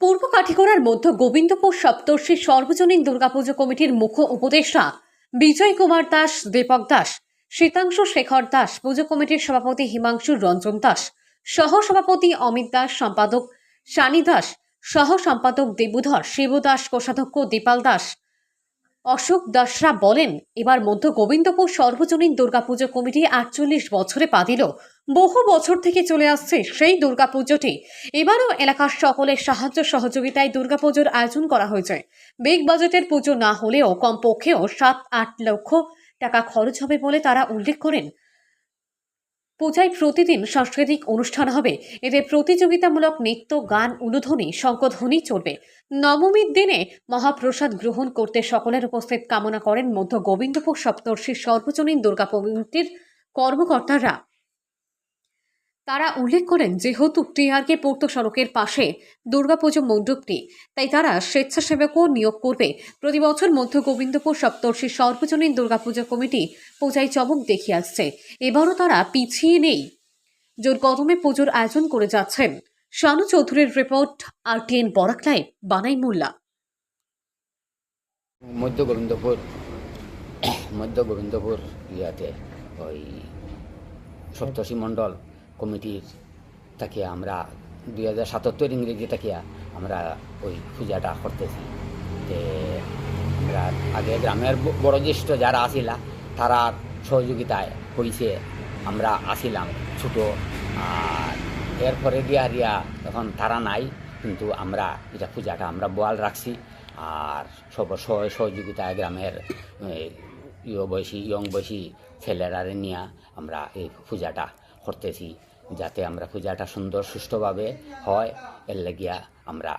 পূর্ব কাঠিগড়ার মধ্য গোবিন্দপুর সপ্তর্ষি সর্বজনীন দুর্গাপুজো কমিটির মুখ্য উপদেষ্টা বিজয় কুমার দাস, দীপক দাস, শীতাংশু শেখর দাস, পুজো কমিটির সভাপতি হিমাংশু রঞ্জন দাস সহ সভাপতি অমিত দাস, সম্পাদক শানি দাস সহ সম্পাদক দেবুধর, শিবু দাস, কোষাধ্যক্ষ দীপাল দাস, অশোক দাসরা বলেন, এবার মধ্য গোবিন্দপুর সর্বজনীন দুর্গাপুজো কমিটি আটচল্লিশ বছরে পা দিল। বহু বছর থেকে চলে আসছে সেই দুর্গাপুজোটি। এবারও এলাকার সকলের সাহায্য সহযোগিতায় দুর্গাপুজোর আয়োজন করা হয়েছে। বিগ বাজেটের পুজো না হলেও কমপক্ষেও সাত, আট লক্ষ টাকা খরচ হবে বলে তারা উল্লেখ করেন। পূজায় প্রতিদিন সাংস্কৃতিক অনুষ্ঠান হবে। এতে প্রতিযোগিতামূলক নৃত্য, গান, উলুধ্বনি শঙ্কধ্বনি চলবে। নবমীর দিনে মহাপ্রসাদ গ্রহণ করতে সকলের উপস্থিত কামনা করেন মধ্য গোবিন্দপুর সপ্তর্ষি সর্বজনীন দুর্গা কর্মকর্তারা। তারা উল্লেখ করেন যেহেতু টিআরকে পূর্ত সড়কের পাশে দুর্গাপুজো মণ্ডপটি তাই তারা স্বেচ্ছাসেবকও নিয়োগ করবে। প্রতি বছর মধ্য গোবিন্দপুর সপ্তর্ষি সর্বজনীন দুর্গাপুজো কমিটি পূজায় চমক দেখিয়ে আসছে। এবারও তারা পিছিয়ে নেই। জোর কদমে পুজোর আয়োজন করে যাচ্ছেন। শানু চৌধুরীর রিপোর্ট আর টেন বরাক লাইভ, বানাই মোল্লা। মধ্য গোবিন্দপুর মধ্য গোবিন্দপুর ইয়াতে ওই সপ্তর্ষি মণ্ডল কমিটির তাকে আমরা দুই হাজার সাতাত্তর ইংরেজি থেকে আমরা ওই পূজাটা করতেছি। যে আমরা আগে গ্রামের ব- বড় জ্যেষ্ঠ যারা আসিলা, তারা সহযোগিতায় হয়েছে আমরা আসিলাম ছোটো। আর এরপরে দিয়া দিয়া এখন তারা নাই, কিন্তু আমরা এটা পূজাটা আমরা বোয়াল রাখছি। আর সব সহযোগিতায় গ্রামের ইয় বয়সী ইয়ং বয়সী ছেলেরারে নিয়ে আমরা এই পূজাটা করতেছি যাতে আমরা পূজাটা সুন্দর সুষ্ঠুভাবে হয়। এর লাগিয়া আমরা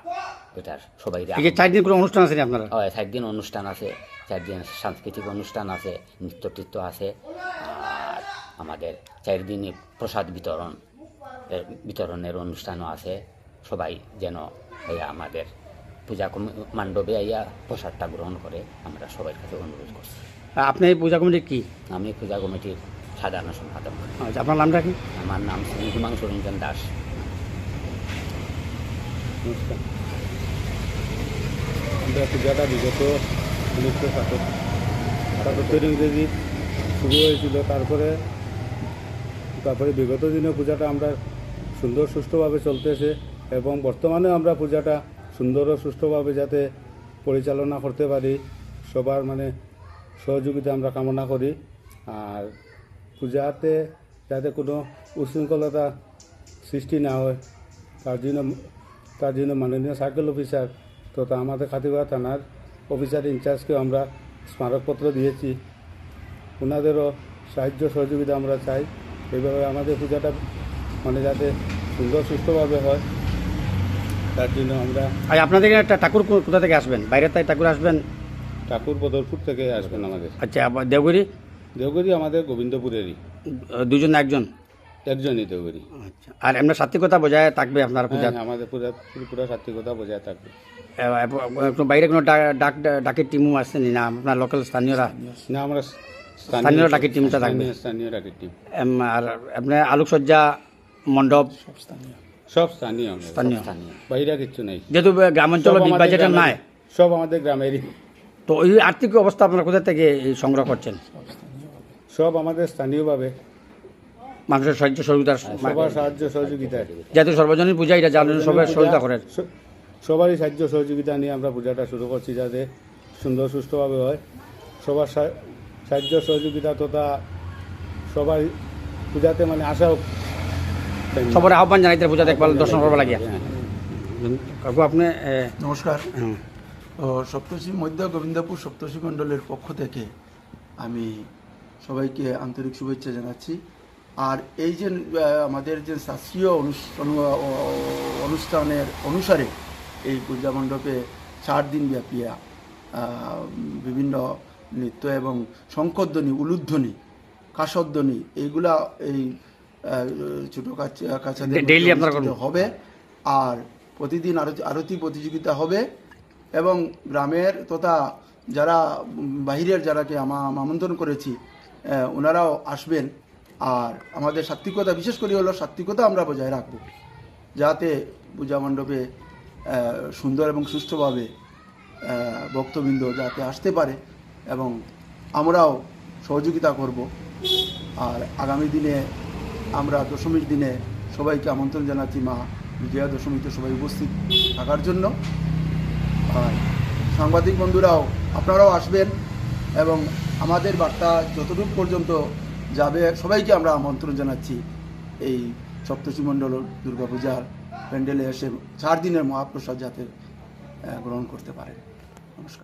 এটার সবাই চার দিন কোনো অনুষ্ঠান আছে আপনারা? হয় চার দিন অনুষ্ঠান আছে চার দিন সাংস্কৃতিক অনুষ্ঠান আছে নৃত্য টিত্য আছে আর আমাদের চার দিনই প্রসাদ বিতরণ বিতরণের অনুষ্ঠানও আছে। সবাই যেন এই আমাদের পূজা কমি- মণ্ডপে আইয়া প্রসাদটা গ্রহণ করে আমরা সবার কাছে অনুরোধ করছি। আপনি এই পূজা কমিটি কি? আমি পূজা কমিটির সাধারণ সম্পাদক আচ্ছা আপনার নামটা কি? আমার নাম শ্রী হিমাংশু রঞ্জন দাস। আমরা পূজাটা বিগত উনিশশো সাতাত্তর ইংরেজি শুরু হয়েছিল তারপরে তারপরে বিগত দিনে পূজাটা আমরা সুন্দর সুষ্ঠুভাবে চলতেছে এবং বর্তমানে আমরা পূজাটা সুন্দর ও সুষ্ঠুভাবে যাতে পরিচালনা করতে পারি সবার মানে সহযোগিতা আমরা কামনা করি। আর পূজাতে যাতে কোনো উশৃঙ্খলতা সৃষ্টি না হয় তার জন্য তার জন্য মাননীয় সার্কেল অফিসার তথা আমাদের খাতিবা থানার অফিসার ইনচার্জকেও আমরা স্মারকপত্র দিয়েছি। ওনাদেরও সাহায্য সহযোগিতা আমরা চাই। এইভাবে আমাদের পূজাটা মানে যাতে সুন্দর সুস্থভাবে হয় তার জন্য আমরা আর আপনাদের এখানে একটা ঠাকুর কোথা থেকে আসবেন? বাইরের তাই ঠাকুর আসবেন? ঠাকুর বদরপুর থেকে আসবেন আমাদের। আচ্ছা আবার দেওগিরি আমাদের গোবিন্দপুরেরই। দুজন একজন? একজনই দেওগরি আচ্ছা। আর এমনি সাত্বিকতা বজায় থাকবে আপনার পূজা হ্যাঁ আমাদের পুরা পুরা সাত্বিকতা বজায় থাকবে। একটু বাইরে কোনো ডাক- ডাক ডাকের টিমও আসছে না? আপনার লোকাল স্থানীয়রা? না আমরা স্থানীয় ডাকের টিমটা থাকবে? স্থানীয়- স্থানীয় ডাকের টিম এম, আর আপনার আলোকসজ্জা মণ্ডপ? সব স্থানীয়। আমরা। স্থানীয়। বাইরে কিচ্ছু নেই। যেহেতু গ্রামাঞ্চল সব বিগ আমাদের বাজেটের গ্রামেরই। নাই। সব আমাদের গ্রামেরই। তো ওই আর্থিক অবস্থা আপনারা কোথা থেকে এই সংগ্রহ করছেন? সব আমাদের স্থানীয়ভাবে মানুষের সাহায্য সহযোগিতার সবার সাহায্য সহযোগিতায়। যেহেতু সর্বজনীন পূজা এটা জানেন সবাই সহযোগিতা করেন। সবারই সাহায্য সহযোগিতা নিয়ে আমরা পূজাটা শুরু করছি যাতে সুন্দর সুষ্ঠুভাবে হয়। সবার সা- সাহায্য সহযোগিতা তথা সবাই পূজাতে মানে আসা হোক। সবার আহ্বান জানাইতে পূজা দেখবার দর্শন করবার লাগিয়া। হ্যাঁ। কাকু আপনি নমস্কার। হুম, সপ্তর্ষি মধ্য গোবিন্দপুর সপ্তর্ষি মণ্ডলের পক্ষ থেকে আমি সবাইকে আন্তরিক শুভেচ্ছা জানাচ্ছি আর এই যে আমাদের যে শাস্ত্রীয় অনুষ্ঠানের অনুসারে এই পূজা মণ্ডপে চার দিন ব্যাপিয়া বিভিন্ন নৃত্য এবং শঙ্করধ্বনি উলুধ্বনি কাসধ্বনি এইগুলা এই ছোটো কাছাদের? হবে আর প্রতিদিন আরতি আরতি প্রতিযোগিতা হবে এবং গ্রামের তথা যারা বাহিরের যারাকে আমা আমন্ত্রণ করেছি ওনারাও আসবেন। আর আমাদের সাত্বিকতা বিশেষ করে হলো সাত্বিকতা আমরা বজায় রাখব। যাতে পূজা মণ্ডপে সুন্দর এবং সুষ্ঠুভাবে ভক্তবৃন্দ যাতে আসতে পারে এবং আমরাও সহযোগিতা করব। আর আগামী দিনে আমরা দশমীর দিনে সবাইকে আমন্ত্রণ জানাচ্ছি মা বিজয়া দশমীতে সবাই উপস্থিত থাকার জন্য। আর সাংবাদিক বন্ধুরাও, আপনারাও আসবেন। এবং আমাদের বার্তা যতটুকু পর্যন্ত যাবে, সবাইকে আমরা আমন্ত্রণ জানাচ্ছি এই সপ্তষী মণ্ডল দুর্গাপূজার প্যান্ডেলে এসে চার দিনের মহাপ্রসাদ যাতে গ্রহণ করতে পারেন। নমস্কার।